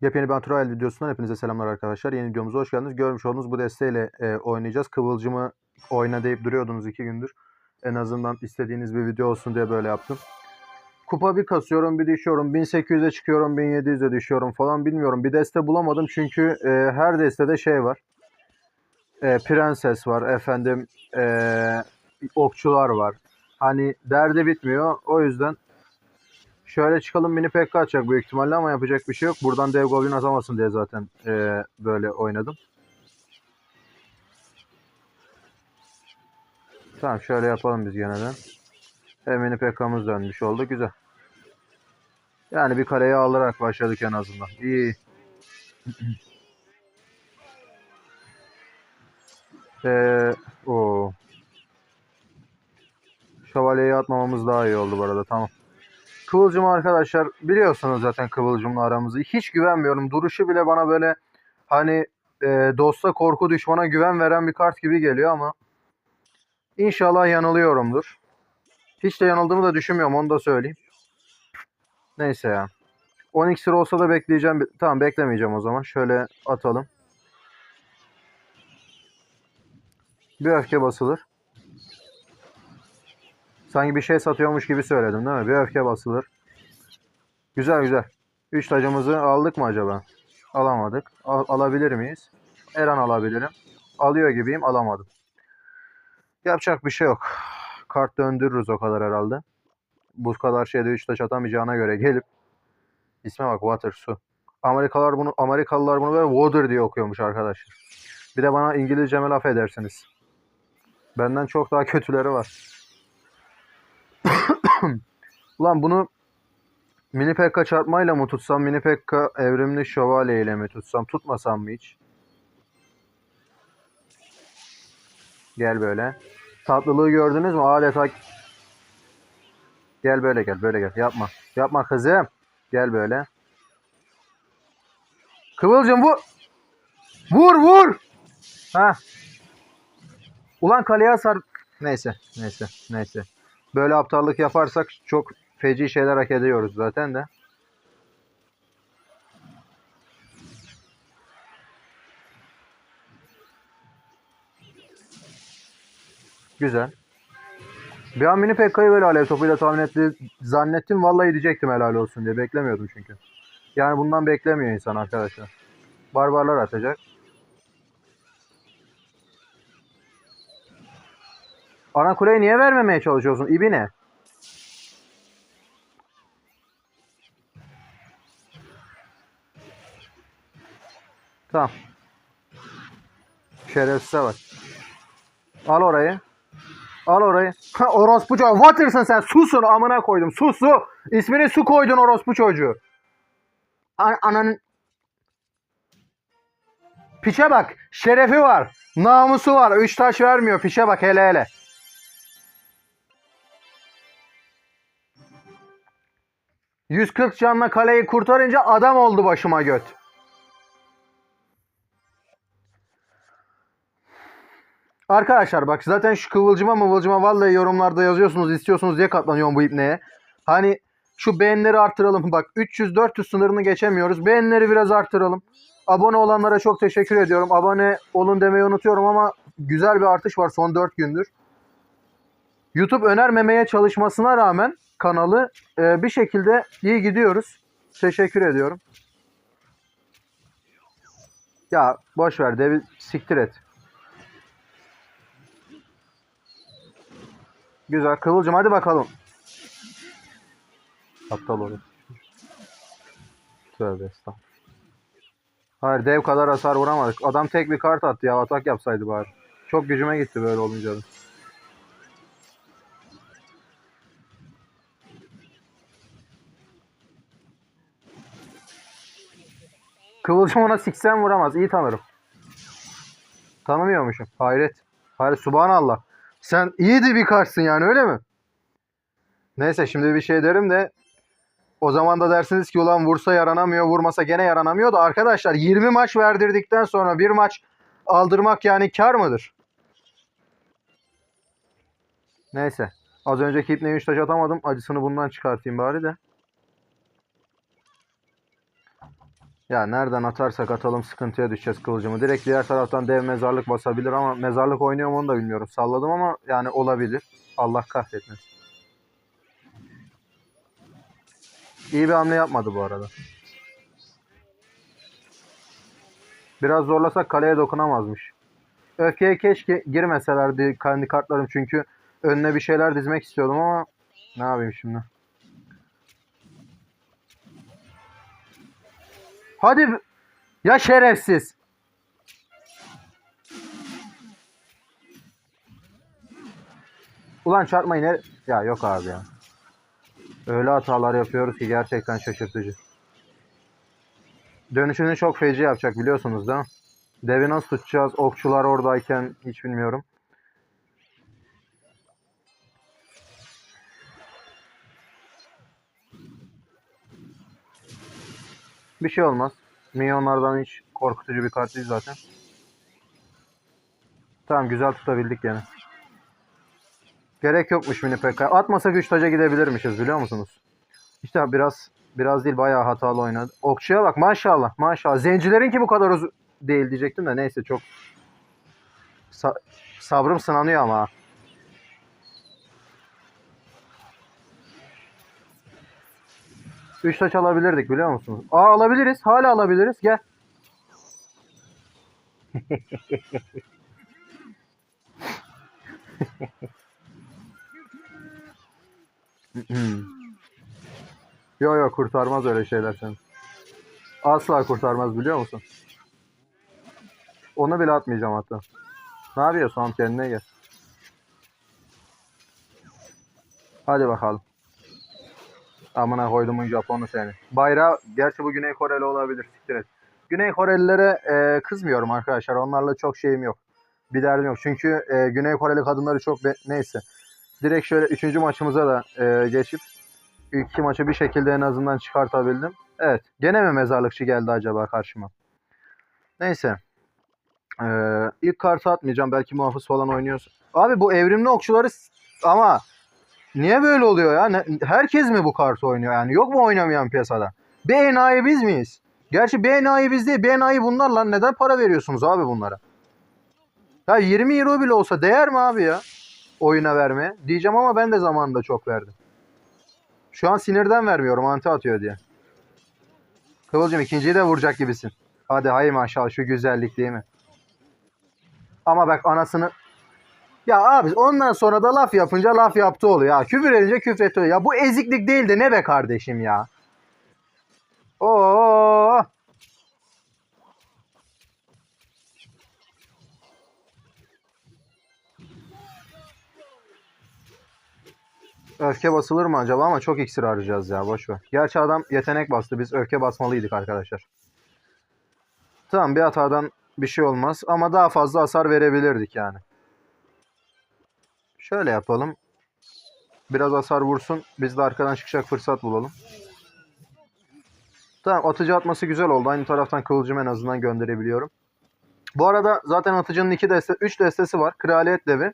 Yepyeni bir Anturail videosundan hepinize selamlar arkadaşlar. Yeni videomuza hoş geldiniz. Görmüş olduğunuz bu desteğiyle e, oynayacağız. Kıvılcımı oyna deyip duruyordunuz iki gündür. En azından istediğiniz bir video olsun diye böyle yaptım. Kupa bir kasıyorum bir düşüyorum. 1800'e çıkıyorum 1700'e düşüyorum falan bilmiyorum. Bir deste bulamadım çünkü e, her destede şey var. E, prenses var efendim e, okçular var. Hani derdi bitmiyor. O yüzden Şöyle çıkalım mini pekka açacak büyük ihtimalle ama yapacak bir şey yok. Buradan dev goblin atamasın diye zaten eee, böyle oynadım. Tamam şöyle yapalım biz gene de. Hem mini pekkamız dönmüş oldu. Güzel. Yani bir kaleyi alarak başladık en azından. İyi. Eee o. Şövalyeyi atmamamız daha iyi oldu bu arada. Tamam. Kıvılcım arkadaşlar biliyorsunuz zaten Kıvılcım'la aramızı. Hiç güvenmiyorum. Duruşu bile bana böyle hani e, dosta korku düşmana güven veren bir kart gibi geliyor ama inşallah yanılıyorumdur. Hiç de yanıldığımı da düşünmüyorum onu da söyleyeyim. Neyse ya. 10 iksir olsa da bekleyeceğim. Tamam beklemeyeceğim o zaman. Şöyle atalım. Bir öfke basılır. Sanki bir şey satıyormuş gibi söyledim değil mi? Bir öfke basılır. Güzel güzel. 3 tacımızı aldık mı acaba? Alamadık. Al- alabilir miyiz? Her an alabilirim. Alıyor gibiyim. Alamadım. Yapacak bir şey yok. Kart döndürürüz o kadar herhalde. Bu kadar şeyde 3 taş atamayacağına göre gelip isme bak Water su. Amerikalılar bunu Amerikalılar bunu böyle water diye okuyormuş arkadaşlar. Bir de bana İngilizceme laf edersiniz. Benden çok daha kötüleri var. Ulan bunu mini pekka çarpmayla mı tutsam, mini pekka evrimli şövalye ile mi tutsam, tutmasam mı hiç? Gel böyle. Tatlılığı gördünüz mü? Adeta Gel böyle gel, böyle gel. Yapma. Yapma kızım. Gel böyle. Kıvılcım vur. Vur vur. Ha. Ulan kaleye sar. Neyse, neyse, neyse. Böyle aptallık yaparsak çok feci şeyler hak ediyoruz zaten de. Güzel. Bir an mini Pekka'yı böyle alev topuyla tahmin etti zannettim. Vallahi diyecektim helal olsun diye. Beklemiyordum çünkü. Yani bundan beklemiyor insan arkadaşlar. Barbarlar atacak. Ana kuleyi niye vermemeye çalışıyorsun? İbine. Tamam. Şerefsize bak. Al orayı. Al orayı. Ha, orospu çocuğu. Water'sın sen. Susun amına koydum. Su su. İsmini su koydun orospu çocuğu. An ananın. Piçe bak. Şerefi var. Namusu var. Üç taş vermiyor. Piçe bak hele hele. ...140 canla kaleyi kurtarınca adam oldu başıma göt. Arkadaşlar bak zaten şu kıvılcıma mıvılcıma vallahi yorumlarda yazıyorsunuz istiyorsunuz diye katlanıyorum bu ipneye. Hani şu beğenileri arttıralım. Bak 300-400 sınırını geçemiyoruz. Beğenileri biraz arttıralım. Abone olanlara çok teşekkür ediyorum. Abone olun demeyi unutuyorum ama güzel bir artış var son 4 gündür. YouTube önermemeye çalışmasına rağmen kanalı e, bir şekilde iyi gidiyoruz. Teşekkür ediyorum. Ya boş ver devi siktir et. Güzel. Kıvılcım hadi bakalım. Aptal olur. Tövbe estağfurullah. Hayır dev kadar hasar vuramadık. Adam tek bir kart attı ya. Atak yapsaydı bari. Çok gücüme gitti böyle olunca. da. Kıvılcım ona siksen vuramaz. İyi tanırım. Tanımıyormuşum. Hayret. Hayır subhanallah. Sen iyi de bir karşısın yani öyle mi? Neyse şimdi bir şey derim de o zaman da dersiniz ki ulan vursa yaranamıyor, vurmasa gene yaranamıyor da arkadaşlar 20 maç verdirdikten sonra bir maç aldırmak yani kar mıdır? Neyse. Az önceki ipneyi 3 taş atamadım. Acısını bundan çıkartayım bari de. Ya nereden atarsak atalım sıkıntıya düşeceğiz kılıcımı. Direkt diğer taraftan dev mezarlık basabilir ama mezarlık oynuyor mu onu da bilmiyorum. Salladım ama yani olabilir. Allah kahretmesin. İyi bir hamle yapmadı bu arada. Biraz zorlasak kaleye dokunamazmış. Öfkeye keşke girmeselerdi kendi kartlarım çünkü önüne bir şeyler dizmek istiyordum ama ne yapayım şimdi? Hadi ya şerefsiz. Ulan çarpmayın her... Ya yok abi ya. Öyle hatalar yapıyoruz ki gerçekten şaşırtıcı. Dönüşünü çok feci yapacak biliyorsunuz mi? Devi nasıl tutacağız? Okçular oradayken hiç bilmiyorum. Bir şey olmaz. Minyonlardan hiç korkutucu bir kart değil zaten. Tamam güzel tutabildik yani. Gerek yokmuş mini PK. Atmasak 3 taca gidebilirmişiz biliyor musunuz? İşte biraz biraz değil bayağı hatalı oynadı. Okçuya bak maşallah maşallah. Zencilerin ki bu kadar uzun değil diyecektim de neyse çok Sa- sabrım sınanıyor ama. Ha. Üç taç alabilirdik biliyor musunuz? Aa alabiliriz. Hala alabiliriz. Gel. yo yo kurtarmaz öyle şeyler seni. Asla kurtarmaz biliyor musun? Onu bile atmayacağım hatta. Ne yapıyorsun kendine gel. Hadi bakalım. Amına koydumun Japonu seni. Bayrağı gerçi bu Güney Koreli olabilir. Siktir et. Güney Korelilere e, kızmıyorum arkadaşlar. Onlarla çok şeyim yok. Bir derdim yok. Çünkü e, Güney Koreli kadınları çok be- neyse. Direkt şöyle üçüncü maçımıza da e, geçip ilk iki maçı bir şekilde en azından çıkartabildim. Evet. Gene mi mezarlıkçı geldi acaba karşıma? Neyse. Ee, ilk kartı atmayacağım. Belki muhafız falan oynuyorsun. Abi bu evrimli okçuları ama niye böyle oluyor ya? Herkes mi bu kartı oynuyor yani? Yok mu oynamayan piyasada? Bir enayi biz miyiz? Gerçi bir enayi biz değil. Bir enayi bunlar lan. Neden para veriyorsunuz abi bunlara? Ya 20 euro bile olsa değer mi abi ya? Oyuna vermeye. Diyeceğim ama ben de zamanında çok verdim. Şu an sinirden vermiyorum anti atıyor diye. Kıvılcım ikinciyi de vuracak gibisin. Hadi hay maşallah şu güzellik değil mi? Ama bak anasını... Ya abi ondan sonra da laf yapınca laf yaptı oluyor ya. Küfür edince küfür etti oluyor. Ya bu eziklik değil de ne be kardeşim ya. Oo. Öfke basılır mı acaba ama çok iksir harcayacağız ya boş ver. Gerçi adam yetenek bastı. Biz öfke basmalıydık arkadaşlar. Tamam bir hatadan bir şey olmaz ama daha fazla hasar verebilirdik yani. Şöyle yapalım. Biraz hasar vursun. Biz de arkadan çıkacak fırsat bulalım. Tamam atıcı atması güzel oldu. Aynı taraftan kıvılcım en azından gönderebiliyorum. Bu arada zaten atıcının iki deste, üç destesi var. Kraliyet devi,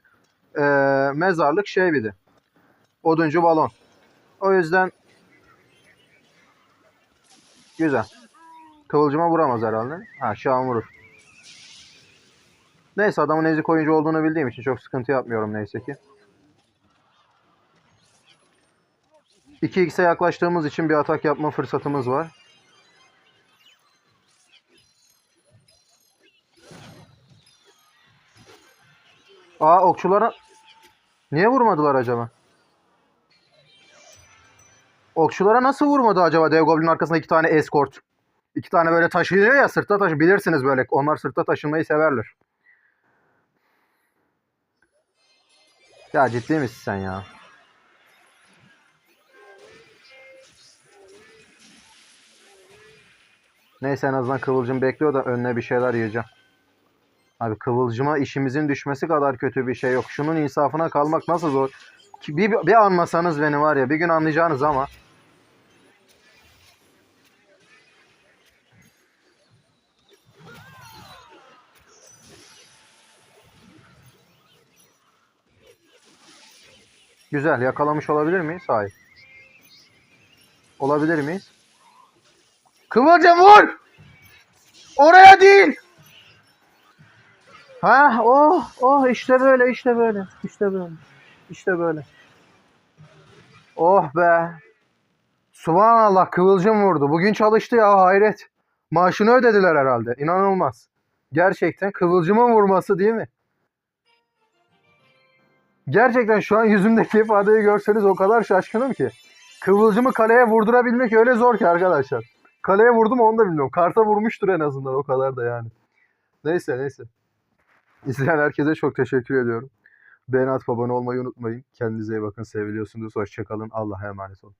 ee, mezarlık şey bir de. Oduncu balon. O yüzden güzel. Kıvılcıma vuramaz herhalde. Ha şu an vurur. Neyse adamın ezik oyuncu olduğunu bildiğim için çok sıkıntı yapmıyorum neyse ki. 2x'e yaklaştığımız için bir atak yapma fırsatımız var. Aa okçulara niye vurmadılar acaba? Okçulara nasıl vurmadı acaba Dev Goblin'in arkasında iki tane escort? İki tane böyle taşıyor ya sırtta taşı. Bilirsiniz böyle. Onlar sırtta taşınmayı severler. Ya ciddi misin sen ya? Neyse en azından Kıvılcım bekliyor da önüne bir şeyler yiyeceğim. Abi Kıvılcıma işimizin düşmesi kadar kötü bir şey yok. Şunun insafına kalmak nasıl zor. Bir, bir anlasanız beni var ya bir gün anlayacağınız ama. Güzel yakalamış olabilir miyiz? Hayır. Olabilir miyiz? Kıvılcım vur! Oraya değil. Ha oh oh işte böyle işte böyle işte böyle işte böyle. Oh be. Subhanallah kıvılcım vurdu. Bugün çalıştı ya hayret. Maaşını ödediler herhalde. İnanılmaz. Gerçekten kıvılcımın vurması değil mi? Gerçekten şu an yüzümdeki ifadeyi görseniz o kadar şaşkınım ki. Kıvılcımı kaleye vurdurabilmek öyle zor ki arkadaşlar. Kaleye vurdum onu da bilmiyorum. Karta vurmuştur en azından o kadar da yani. Neyse neyse. İzleyen herkese çok teşekkür ediyorum. Beğeni atıp olmayı unutmayın. Kendinize iyi bakın. Seviliyorsunuz. Hoşçakalın. Allah'a emanet olun.